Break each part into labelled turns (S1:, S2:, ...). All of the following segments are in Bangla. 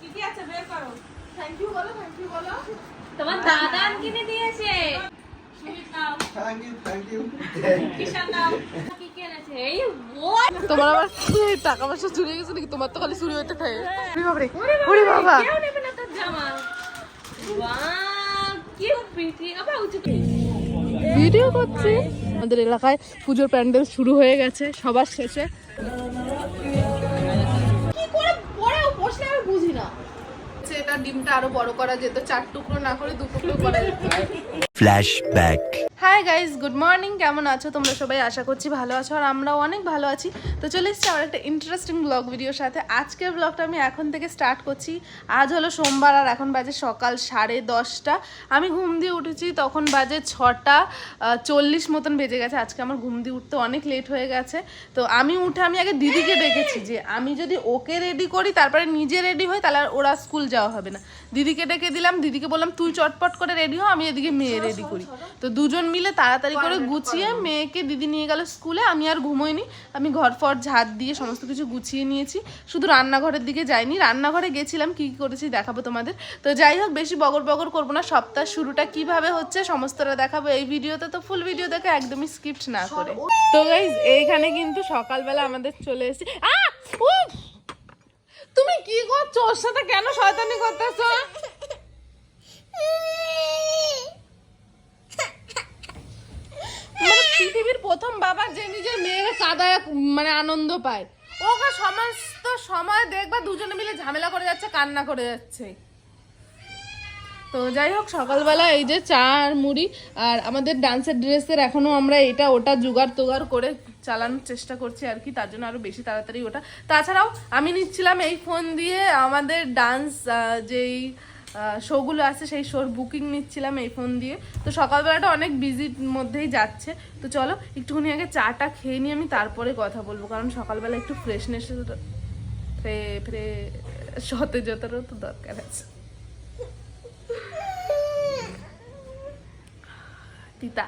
S1: কি কি আছে বের করো। থ্যাংক ইউ বলো থ্যাংক ইউ বলো।
S2: তোমার দাদা কিনে দিয়েছে।
S1: সুমিত নাও।
S3: Thank you thank you
S1: Kishan নাও।
S2: কি কি এনেছে এই বল
S4: তোমার আবার টাকা পয়সা চুরি গেছে নাকি? তোমার তো খালি চুরি হইতে থাকে। ওরে বাবা। ভিডিও করছি। আমাদের এলাকায় পুজোর প্যান্ডেল শুরু হয়ে গেছে সবার শেষে। ডিমটা আরও বড় করা যেত চার টুকরো না করে দু টুকরো করা যেত।
S3: Flashback
S4: hi guys good morning কেমন আছো? তোমরা সবাই আশা করছি ভালো আছো আর আমরাও অনেক ভালো আছি। তো চলে এসেছি আমার একটা ইন্টারেস্টিং ব্লগ ভিডিওর সাথে। আজকের ব্লগটা আমি এখন থেকে স্টার্ট করছি। আজ হলো সোমবার আর এখন বাজে সকাল সাড়ে দশটা। আমি ঘুম দিয়ে উঠেছি, তখন বাজে ছটা চল্লিশ মতন বেজে গেছে। আজকে আমার ঘুম দিয়ে উঠতে অনেক লেট হয়ে গেছে। তো আমি উঠে আমি আগে দিদিকে ডেকেছি যে, আমি যদি ওকে রেডি করি, তারপরে নিজে রেডি হই, তাহলে আর ওরা স্কুল যাওয়া হবে না। দিদিকে ডেকে দিলাম, দিদিকে বললাম, তুই চটপট করে রেডি হ, আমি এদিকে মেয়ে রেডি করি। তো দুজন মিলে তাড়াতাড়ি করে গুছিয়ে মেয়েকে দিদি নিয়ে গেল স্কুলে আমি আর ঘুমোইনি। আমি ঘর ফর ঝাড় দিয়ে সমস্ত কিছু গুছিয়ে নিয়েছি। শুধু রান্নাঘরের দিকে যাইনি রান্নাঘরে গেছিলাম কি কি করেছি দেখাবো তোমাদের। তো যাই হোক বেশি বগর বগর করব না সপ্তাহ শুরুটা কীভাবে হচ্ছে সমস্তটা দেখাবো এই ভিডিওতে। তো ফুল ভিডিও দেখে একদমই স্কিপ্ট না করে। তো গাইজ এইখানে কিন্তু সকালবেলা আমাদের চলে এসেছে! তুমি কি করছ? ওর সাথে কেন শয়তানি করতেছো? বাবা যে নিজের মেয়েকে কাদায় মানে আনন্দ পায়। ওকে সমস্ত সময় দেখবা দুজনে মিলে ঝামেলা করে যাচ্ছে, কান্না করে যাচ্ছে। তো যাই হোক, সকালবেলা এই যে চা আর মুড়ি আর আমাদের ডান্সের ড্রেসের এখনও আমরা এটা ওটা জোগাড় তোগাড় করে চালানোর চেষ্টা করছি আর কি, তার জন্য আরও বেশি তাড়াতাড়ি ওটা। তাছাড়াও আমি নিচ্ছিলাম এই ফোন দিয়ে আমাদের ডান্স যেই শোগুলো আছে, সেই শোর বুকিং নিচ্ছিলাম এই ফোন দিয়ে। তো সকালবেলাটা অনেক বিজির মধ্যেই যাচ্ছে। তো চলো, একটুখানি আগে চাটা খেয়ে নিয়ে আমি তারপরে কথা বলব। কারণ সকালবেলা একটু ফ্রেশনেস ফ্রে ফ্রে, সতেজতারও তো দরকার আছে। তিতা।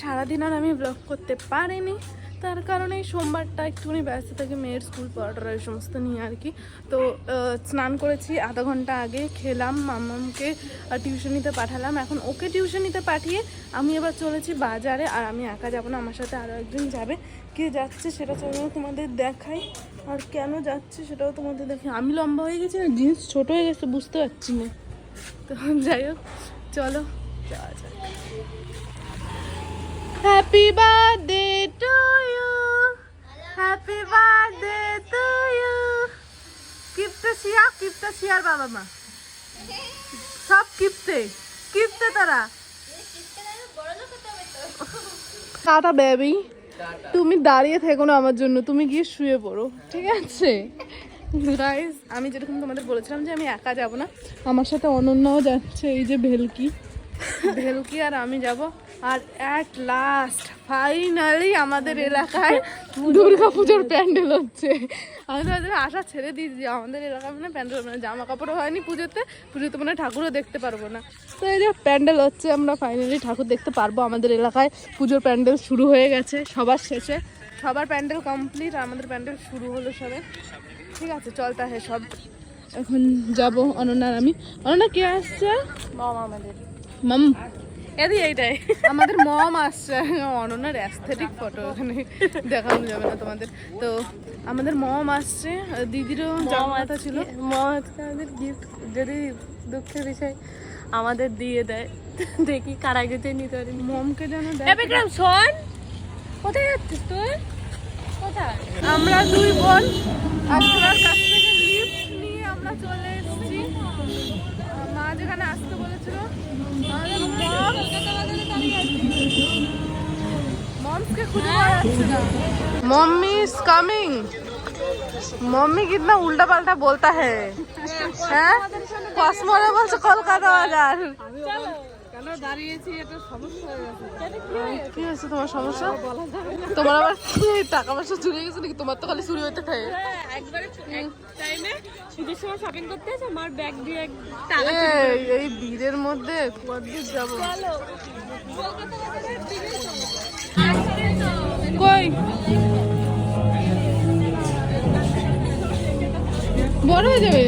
S4: সারাদিন আর আমি ব্লগ করতে পারিনি। তার কারণে সোমবারটা একটুখানি ব্যস্ত থাকে, মেয়ের স্কুল পড়াটার এই সমস্ত নিয়ে আর কি। তো স্নান করেছি আধা ঘণ্টা আগে, খেলাম মামামকে টিউশনিতে পাঠালাম। এখন ওকে টিউশনিতে পাঠিয়ে আমি এবার চলেছি বাজারে আর আমি একা যাব না, আমার সাথে আরও একজন যাবে। কে যাচ্ছে সেটা চলো তোমাদের দেখাই। আর কেন যাচ্ছে সেটাও তোমাদের দেখাই। আমি লম্বা হয়ে গেছি না জিন্স ছোট হয়ে গেছে, বুঝতে পারছি না। তো যাই হোক, চলো, যাওয়া যাক। Happy birthday to you happy birthday to you কিপতে শিয়া কিপতে শিয়ার বাবা মা। সব কিপতে কিপতে তারা। টাটা বেবি তুমি দাঁড়িয়ে থেকো না আমার জন্য, তুমি গিয়ে শুয়ে পড়ো, ঠিক আছে? গাইস আমি যেরকম তোমাদের বলেছিলাম যে আমি একা যাব না, আমার সাথে অনন্যাও যাচ্ছে, এই যে ভেলকি। ভেলকি আর আমি যাব আর অ্যাট লাস্ট ফাইনালি আমাদের এলাকায় দুর্গা পুজোর প্যান্ডেল হচ্ছে। আমি তো ওদের আশা ছেড়ে দিয়েছি আমাদের এলাকায় মানে প্যান্ডেল মানে জামা কাপড়ও হয়নি পুজোতে পুজোতে মানে ঠাকুরও দেখতে পারব না। তো এই যে প্যান্ডেল হচ্ছে আমরা ফাইনালি ঠাকুর দেখতে পারব। আমাদের এলাকায় পুজোর প্যান্ডেল শুরু হয়ে গেছে সবার শেষে। সবার প্যান্ডেল কমপ্লিট আর আমাদের প্যান্ডেল শুরু হলো সবে। ঠিক আছে চল তাহে সব। এখন যাব অনন্যার আমি। অনন্যা কে আসছে?
S1: মম আমাদের।
S4: মাম। এদি এইটাই। আমাদের মম আসছে। অনন্যার অ্যাস্থেটিক ফটো এখানে দেখানো যাবে না তোমাদের। তো আমাদের মম আসছে। দিদিরও কথা ছিল।
S1: মম আজকে আমাদের গিফট যদি দুঃখের বিষয় আমাদের দিয়ে দেয় দেখি কারা গেছে নিতে পারি।
S4: মমকে যেন
S2: বিক্রম শোন। কোথায় যাচ্ছিস তুই? কোথায়?
S4: আমরা দুই বোন। আপনার কাছ থেকে লিফট নিয়ে আমরা চলে এসেছি। মা যেখানে আসতে বলেছিল আমাদের মম মমসকে খুঁজে পাওয়া যাচ্ছে না मम्मी इज कमिंग मम्मी कितना उल्टा पाल्टा बोलता है হ্যাঁ কসমরে বলছে কলকাতা বাজার কি হয়েছে তোমার সমস্যা তোমার আবার কি টাকা পয়সা চুরি গেছে নাকি তোমার তো খালি চুরি হইতে থাকে
S1: একবারে টাইমে ঈদের সময় শপিং করতে আছে আমার ব্যাগ দিয়ে
S4: এই এই ভিড়ের মধ্যে কতদূর যাবো কই? বড় হয়ে যাবে?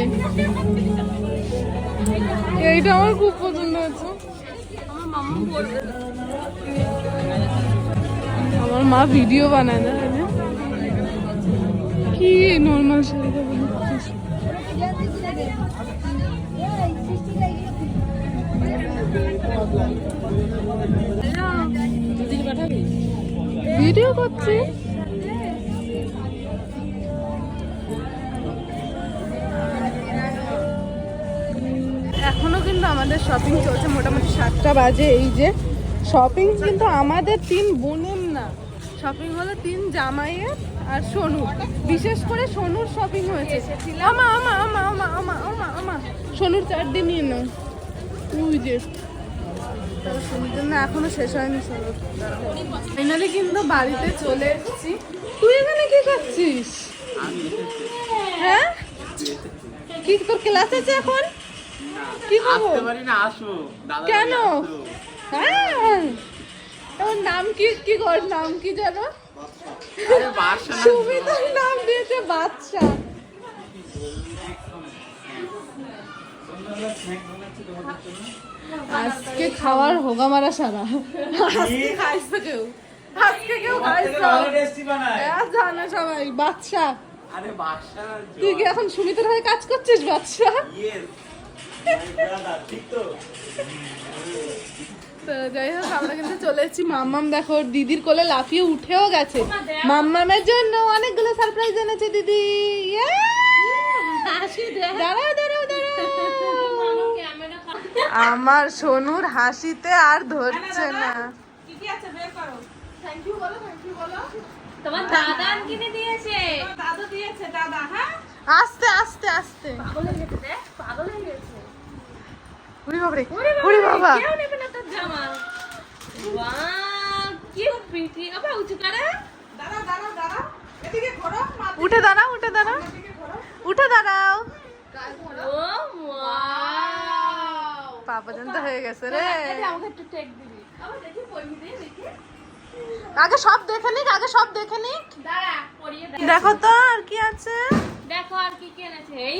S4: এইটা আমার খুব পছন্দ হচ্ছে। আমার মা ভিডিও বানায় না কি নর্মাল শাড়িটা? ভিডিও করছি। এখনও কিন্তু আমাদের শপিং চলছে মোটামুটি সাতটা বাজে এই যে। শপিং কিন্তু আমাদের তিন বোনের না। শপিং হলো তিন জামাইয়ের আর সোনু বিশেষ করে সোনুর শপিং হয়েছে। আমা আমা আমা আমা আমা আমা আমা। সোনুর চারদিন নিয়ে নাও। ওই যে। জন্য এখনও শেষ হয়নি ফাইনালি কিন্তু বাড়িতে চলে এসেছি। তুই এখানে কি করছিস? হ্যাঁ? কি তোর ক্লাস আছে এখন? কি
S5: আসো
S4: কেন? হ্যাঁ। তোর নাম কি কি কর নাম কি জানো সুমিতার নাম দিয়েছে বাদশা আজকে খাওয়ার হোগা মারা সারা। আজকে খাইছে কেউ? আজকে কেউ খাইছে? হ্যাঁ, সবাই বাদশা
S5: আরে না
S4: তুই কি এখন সুমিতার হয়ে কাজ করছিস বাদশা তো? যাই হোক আমরা কিন্তু চলে এসেছি মাম্মাম। দেখো দিদির কোলে লাফিয়ে উঠেও গেছে। মাম্মামের জন্য অনেকগুলো সারপ্রাইজ এনেছে দিদি। ইয়ে! দাঁড়াও দাঁড়াও আমার সোনুর হাসিতে আর ধরছে না।
S2: তোমার দাদা কিনে দিয়েছে।
S4: আস্তে আস্তে আস্তে।
S2: পাগল হয়ে গেছে দেখ পাগল হয়ে গেছে।
S4: উড়ি বাবারে উড়ি বাবা।
S2: কেউ নেবে না তোর জামা। বাহ কি প্রিটি আবার উঁচু করে
S4: উঠে দাঁড়াও উঠে দাঁড়াও। উঠে দাঁড়াও। পর্যন্ত হয়ে গেছে রে। আগে সব দেখে নিক আগে সব দেখে নিক। দেখো। তো আর কি আছে।
S2: দেখো আর কি এই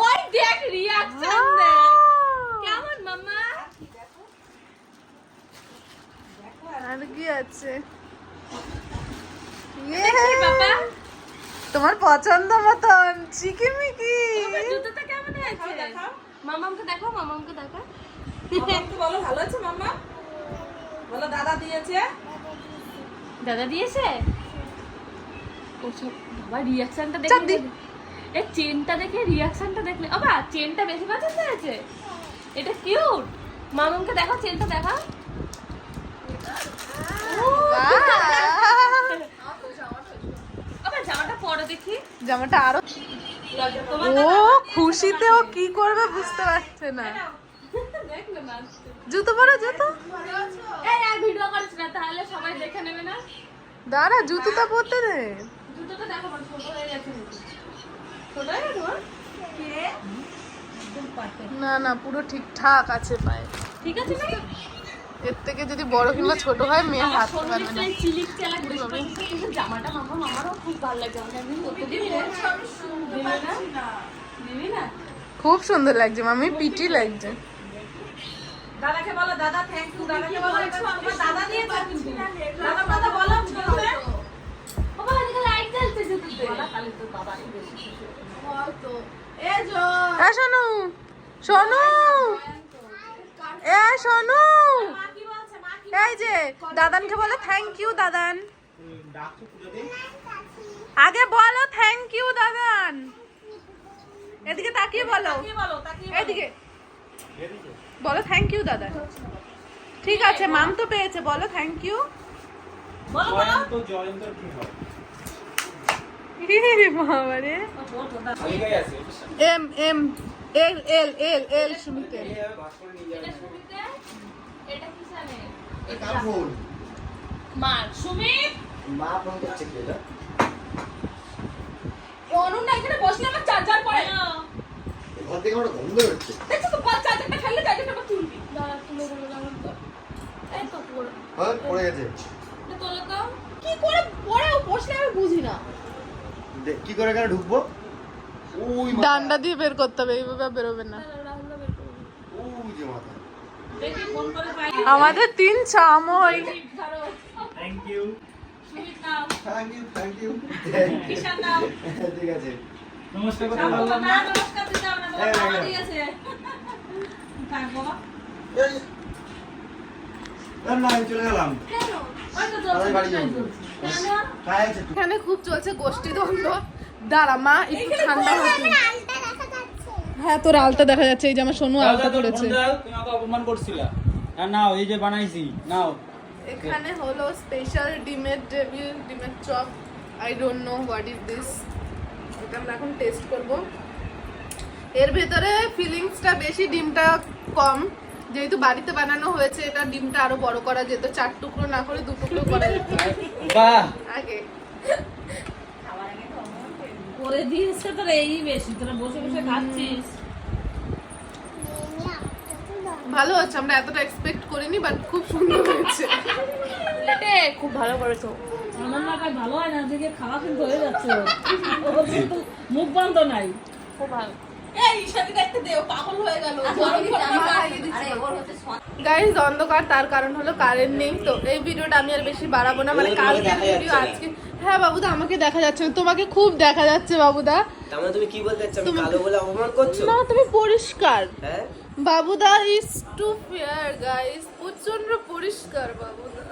S2: ওই দেখ রিয়াকশন দেখ। কেমন মাম্মা?
S4: আর কি আছে?
S2: বাবা?
S4: তোমার পছন্দ মতন চিকিমিকি!
S2: জুতোটা কেমন হয়েছে? মামামকে দেখো মামামকে দেখো
S6: বলো ভালো আছে মাম্মা বলো দাদা দিয়েছে?
S2: দাদা দিয়েছে? বাবা রিয়াকশনটা দেখে চেনটা দেখে রিয়াকশনটা দেখলে। বাবা চেনটা বেশি পছন্দ হয়েছে? এটা কিউট দেখো চেনটা দেখো। বাবা জামাটা পরো দেখি।
S4: জামাটা
S2: আরও
S4: ও খুশিতে ও কি করবে বুঝতে পারছে না।
S2: নাচতে।
S4: জুতো পরো জুতো।
S2: এই আর ভিডিও করিস না তাহলে সবাই দেখে নেবে না।
S4: দাঁড়া জুতোটা পরতে দে।
S2: জুতোটা দেখো বড় ছোট হয়ে গেছে ছোট হয়ে গেছে
S4: না না পুরো ঠিকঠাক আছে পায়ে।
S2: ঠিক আছে না
S4: এর থেকে যদি বড় কিংবা ছোট হয় মেয়ে হাত পারবে না।
S2: চিলিক জামাটা মামা মামারও খুব ভালো লাগে আমাকে। দিবি না?
S4: খুব সুন্দর লাগছে মামি পিটি লাগছে।
S6: দাদাকে বলো দাদা থ্যাংক ইউ দাদাকে বলো এটা তোমার দাদা কিন্তু। দাদা কথা বলো
S2: বাবা এদিকে লাইট জ্বলতেছে তো বাবা
S6: এ জো
S4: এ শোনু শোনু এ শোনু
S6: মা কি বলছে মা কি
S4: এই যে দাদানকে বলো থ্যাংক ইউ দাদান। আগে বলো থ্যাংক ইউ দাদান। এদিকে তাকিয়ে বলো।
S6: কি বলো তাকে
S4: এদিকে। বলো থ্যাংক ইউ দাদা। ঠিক আছে মাম তো পেয়েছে বলো থ্যাংক ইউ
S6: বলো
S5: জয়ন্তর কি হয়?
S4: এম এম এল এল এল এল সুমিতে।
S6: অনু না এখানে বসলে আমার চার্জার পড়ে।
S3: ঘর থেকে আমার গন্ধ হচ্ছে।
S6: দেখছ তো পাঁচ আবার তুলবি।
S2: দাঁড়া তুলে তো। এই তো
S3: হ্যাঁ পড়ে গেছে।
S2: তোলো তো
S6: কি করে পড়ে? বসলে আমি বুঝি না।
S3: কি করে এখানে ঢুকবো? ওই
S4: ডান্ডা দিয়ে বের করতে হবে এইভাবে বেরোবে না।
S3: ওই যে মাথা।
S2: দেখি ফোন করে পাই।
S4: আমাদের তিন চামই।
S3: Thank you thank you
S2: thank you
S3: ঠিক আছে।
S5: নমস্কার করতে পারলাম
S2: না
S5: না
S2: নমস্কার দিতে হবে না বাবা। দিয়েছে। থাকব।
S4: এখানে খুব চলছে গোষ্ঠী দ্বন্দ্ব। দাঁড়া মা একটু ঠান্ডা হচ্ছে হ্যাঁ তোর আলতা দেখা যাচ্ছে এই যে আমার সোনু আলতা করেছে
S5: অপমান করছিলা। নাও এই যে বানাইছি নাও।
S4: এখানে হলো স্পেশাল ডিমের ডেভিল ডিমের chop. I don't know what is this আমরা এখন টেস্ট করব। এর ভেতরে ফিলিংসটা বেশি ডিমটা কম। যেহেতু বাড়িতে বানানো হয়েছে এটা ডিমটা আরও বড় করা যেত চার টুকরো না করে দু টুকরো করা যেত।
S5: বাহ!
S4: আগে।
S2: করে দিয়েছে তোর এই বেশি তোরা বসে বসে খাচ্ছিস।
S4: ভালো হচ্ছে আমরা এতটা এক্সপেক্ট করিনি বাট খুব সুন্দর হয়েছে।
S6: খুব ভালো করেছ।
S2: খাই ভালো হয় না দিকে খাওয়া কিন্তু হয়ে যাচ্ছে। ওর। ওর কিন্তু মুখ বন্ধ নাই।
S6: খুব ভালো
S4: গাইজ অন্ধকার তার কারণ হলো কারেন্ট নেই। তো এই ভিডিওটা আমি আর বেশি বাড়াবো না। মানে কালকে ভিডিও আজকে হ্যাঁ বাবুদা আমাকে দেখা যাচ্ছে তোমাকে খুব দেখা যাচ্ছে বাবুদা।
S7: মানে তুমি কি বলতে চাচ্ছ? আমি কালো বলে অপমান করছ?
S4: না তুমি পরিষ্কার।
S7: হ্যাঁ?
S4: বাবুদা ইজ টু ফেয়ার গাইস প্রচণ্ড পরিষ্কার বাবুদা।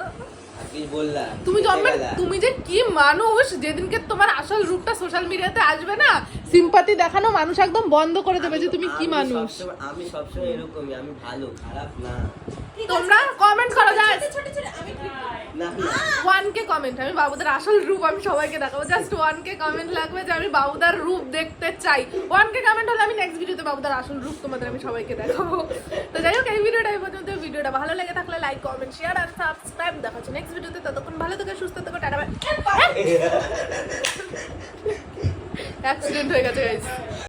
S4: তুমি জন্মে তুমি যে কি মানুষ যেদিনকে তোমার আসল রূপটা সোশ্যাল মিডিয়াতে আসবে না সিম্পাতি দেখানো মানুষ একদম বন্ধ করে দেবে যে তুমি কি মানুষ।
S7: আমি সবসময় এরকমই আমি ভালো খারাপ না।
S4: তোমরা কমেন্ট করো ছোট কে কমেন্ট আমি বাবুদার আসল রূপ আমি সবাইকে দেখাবো। জাস্ট ওয়ান কে কমেন্ট লাগবে যে আমি বাবুদার রূপ দেখতে চাই। ওয়ান কে কমেন্ট হলে আমি নেক্সট ভিডিওতে বাবুদার আসল রূপ তোমাদের আমি সবাইকে দেখাবো। তো যাই হোক এই ভিডিওটা এই পর্যন্ত। ভিডিওটা ভালো লেগে থাকলে লাইক কমেন্ট শেয়ার আর সাবস্ক্রাইব দেখা হচ্ছে নেক্সট ভিডিওতে ততক্ষণ ভালো থেকে সুস্থ থেকে টাটা অ্যাক্সিডেন্ট হয়ে গেছে গাইস